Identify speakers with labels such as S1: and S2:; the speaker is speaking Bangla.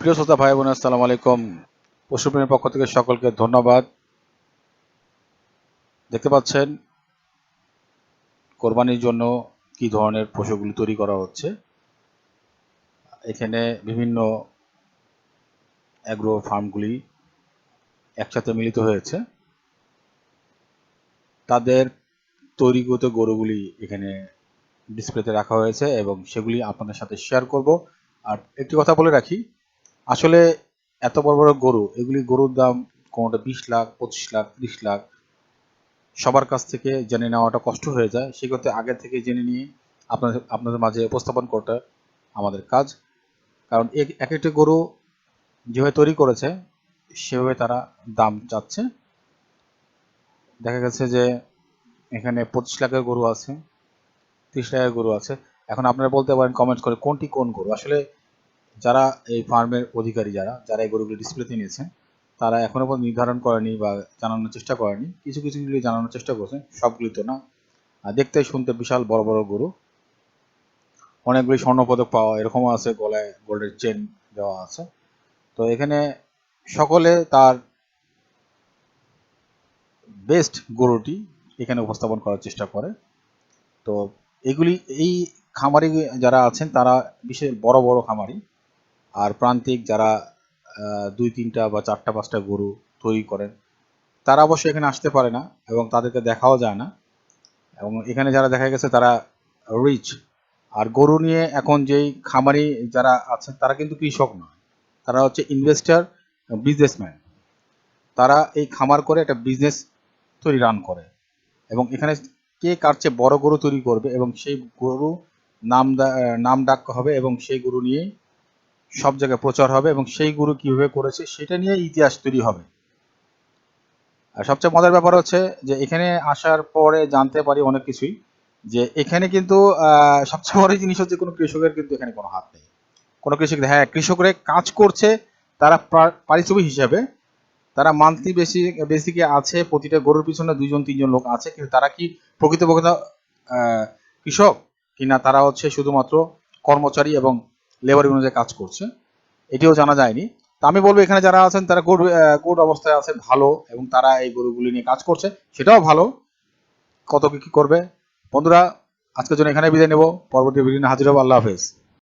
S1: প্রিয় শ্রোতা ভাই বোন আসসালামু আলাইকুম। পশুপ্রেমীর পক্ষ থেকে সকলকে ধন্যবাদ। দেখতে পাচ্ছেন, কোরবানির জন্য কি ধরনের পশুগুলি তৈরি করা হচ্ছে। এখানে বিভিন্ন অ্যাগ্রো ফার্মগুলি একসাথে মিলিত হয়েছে। তাদের তৈরিগত গরুগুলি এখানে ডিসপ্লেতে রাখা হয়েছে এবং সেগুলি আপনাদের সাথে শেয়ার করব। আর একটি কথা বলে রাখি আসলে এত বড় বড় গরু, এগুলি গরুর দাম কোনোটা বিশ লাখ, পঁচিশ লাখ, ত্রিশ লাখ। সবার কাছ থেকে জেনে নেওয়াটা কষ্ট হয়ে যায়। সেক্ষেত্রে আগে থেকে জেনে নিয়ে আপনাদের আপনাদের মাঝে উপস্থাপন করাটা আমাদের কাজ। কারণ এক এক একটি গরু যেভাবে তৈরি করেছে, সেভাবে তারা দাম চাচ্ছে। দেখা গেছে যে এখানে পঁচিশ লাখের গরু আছে, ত্রিশ লাখের গরু আছে। এখন আপনারা বলতে পারেন কমেন্ট করে কোনটি কোন গরু? আসলে যারা এই ফার্মের অধিকারী যারা যারা এই গরুগুলি ডিসপ্লেতে নিয়েছেন তারা এখনও পর্যন্ত নির্ধারণ করেনি বা জানানোর চেষ্টা করেনি। কিছু কিছুগুলি জানানোর চেষ্টা করছেন সবগুলি তো না। আর দেখতে শুনতে বিশাল বড় বড় গরু। অনেকগুলি স্বর্ণপদক পাওয়া, এরকমও আছে, গলায় গোল্ডের চেন দেওয়া আছে। তো এখানে সকলে তার বেস্ট গরুটি এখানে উপস্থাপন করার চেষ্টা করে। তো এগুলি, এই খামারি যারা আছেন, তারা বিশেষ বড় বড় খামারি। আর প্রান্তিক যারা দুই, তিনটা বা চারটা, পাঁচটা গরু তৈরি করেন, তারা অবশ্যই এখানে আসতে পারে না এবং তাদেরকে দেখাও যায় না। এবং এখানে যারা দেখা গেছে তারা রিচ আর গরু নিয়ে এখন যেই খামারি যারা আছেন, তারা কিন্তু কৃষক নয়। তারা হচ্ছে ইনভেস্টার বিজনেসম্যান তারা এই খামার করে একটা বিজনেস তৈরি রান করে। এবং এখানে কে কার চেয়ে বড় গরু তৈরি করবে এবং সেই গরু নাম নাম ডাক হবে এবং সেই গরু নিয়ে সব জায়গায় প্রচার হবে এবং সেই গরু কীভাবে করেছে সেটা নিয়ে ইতিহাস তৈরি হবে। আর সবচেয়ে মজার ব্যাপার হচ্ছে যে এখানে আসার পরে জানতে পারি অনেক কিছুই, যে এখানে কিন্তু সবচেয়ে বড় জিনিস হচ্ছে কোনো কৃষকের কিন্তু এখানে কোনো হাত নেই। কোনো কৃষক হ্যাঁ কৃষকরা কাজ করছে, তারা পারিশ্রমিক হিসাবে, তারা মান্থলি বেসি বেসিকে আছে, প্রতিটা গরুর পিছনে দুইজন, তিনজন লোক আছে, কিন্তু তারা কি প্রকৃতপক্ষে কৃষক? কিনা তারা হচ্ছে শুধুমাত্র কর্মচারী এবং লেবার অনুযায়ী কাজ করছে। এটিও জানা যায়নি। তা আমি বলব, এখানে যারা আছেন, তারা গুড গুড অবস্থায় আছে ভালো, এবং তারা এই গরুগুলি নিয়ে কাজ করছে। সেটাও ভালো। কত কি কি করবে? বন্ধুরা, আজকের জন্য এখানে বিদায় নেব। পরবর্তী ভিডিও হাজির হব। আল্লাহ হাফেজ।